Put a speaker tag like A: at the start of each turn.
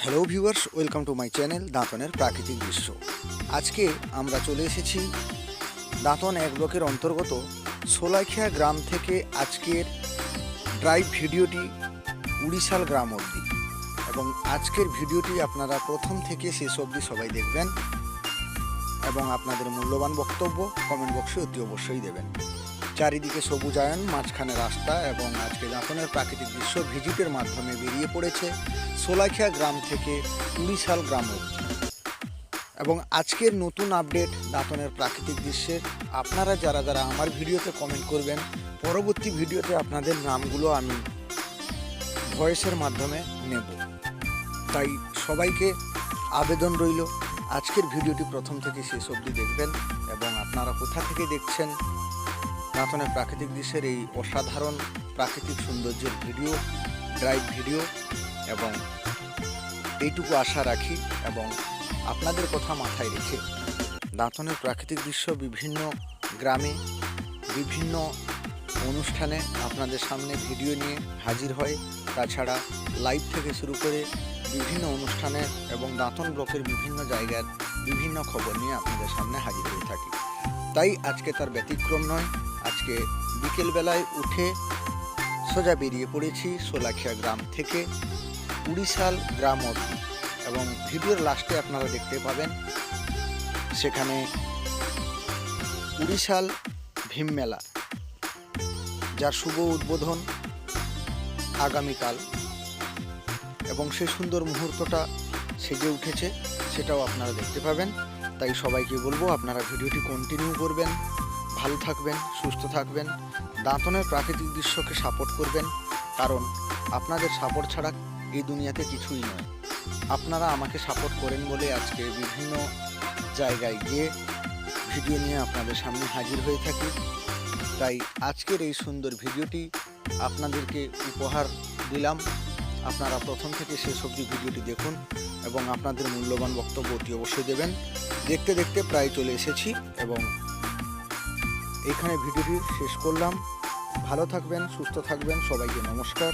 A: Hello viewers, welcome to my channel দাঁতনের প্রাকৃতিক দৃশ্য। আজকে আমরা চলে এসেছি দাঁতন এক ব্লকের অন্তর্গত সোলাইখিয়া গ্রাম থেকে আজকের ড্রাইভ ভিডিওটি উড়িষ্যাল গ্রাম অবধি। এবং আজকের ভিডিওটি আপনারা প্রথম থেকে শেষ অবধি সবাই দেখবেন এবং আপনাদের মূল্যবান বক্তব্য কমেন্ট বক্সে অতি অবশ্যই দেবেন। চারিদিকে সবুজায়ন, মাঝখানে রাস্তা এবং আজকে দাঁতনের প্রাকৃতিক দৃশ্য ভিজিটের মাধ্যমে বেরিয়ে পড়েছে। সোলাখিয়া গ্রাম থেকে উড়িষ্যাল গ্রাম অবধি। এবং আজকের নতুন আপডেট দাঁতনের প্রাকৃতিক দৃশ্যের আপনারা যারা যারা আমার ভিডিওতে কমেন্ট করবেন, পরবর্তী ভিডিওতে আপনাদের নামগুলো আমি ভয়েসের মাধ্যমে নেব। তাই সবাইকে আবেদন রইল। আজকের ভিডিওটি প্রথম থেকে শেষ অবধি দেখবেন এবং আপনারা কোথা থেকে দেখছেন দাঁতনের প্রাকৃতিক দৃশ্যের এই অসাধারণ প্রাকৃতিক সৌন্দর্যের ভিডিও ড্রাইভ ভিডিও এবং এইটুকু আশা রাখি এবং আপনাদের কথা মাথায় রেখে দাঁতনের প্রাকৃতিক দৃশ্য বিভিন্ন গ্রামে, বিভিন্ন অনুষ্ঠানে আপনাদের সামনে ভিডিও নিয়ে হাজির হয়। তাছাড়া লাইভ থেকে শুরু করে বিভিন্ন অনুষ্ঠানে এবং দাঁতন ব্লকের বিভিন্ন জায়গার বিভিন্ন খবর নিয়ে আপনাদের সামনে হাজির হয়ে থাকি। তাই আজকে তার ব্যতিক্রম নয়। আজকে বিকেলবেলায় উঠে সোজা বেরিয়ে পড়েছি সোলাখিয়া গ্রাম থেকে উড়িষ্যাল গ্রাম অবধি এবং ভিডিওর লাস্টে আপনারা দেখতে পাবেন সেখানে উড়িষ্যাল ভীম মেলা, যার শুভ উদ্বোধন আগামীকাল। এবং সেই সুন্দর মুহূর্তটা সেজে উঠেছে, সেটাও আপনারা দেখতে পাবেন। তাই সবাইকে বলব, আপনারা ভিডিওটি কন্টিনিউ করবেন, ভালো থাকবেন, সুস্থ থাকবেন, দাঁতনের প্রাকৃতিক দৃশ্যকে সাপোর্ট করবেন। কারণ আপনাদের সাপোর্ট ছাড়া এই দুনিয়াতে কিছুই নয়। আপনারা আমাকে সাপোর্ট করেন বলে আজকে বিভিন্ন জায়গায় গিয়ে ভিডিও নিয়ে আপনাদের সামনে হাজির হয়ে থাকি। তাই আজকের এই সুন্দর ভিডিওটি আপনাদেরকে উপহার দিলাম। আপনারা প্রথম থেকে শেষ অবধি ভিডিওটি দেখুন এবং আপনাদের মূল্যবান বক্তব্য অতি অবশ্যই দেবেন। দেখতে দেখতে প্রায় চলে এসেছি এবং এখানে ভিডিওটি শেষ করলাম। ভালো থাকবেন, সুস্থ থাকবেন, সবাইকে নমস্কার।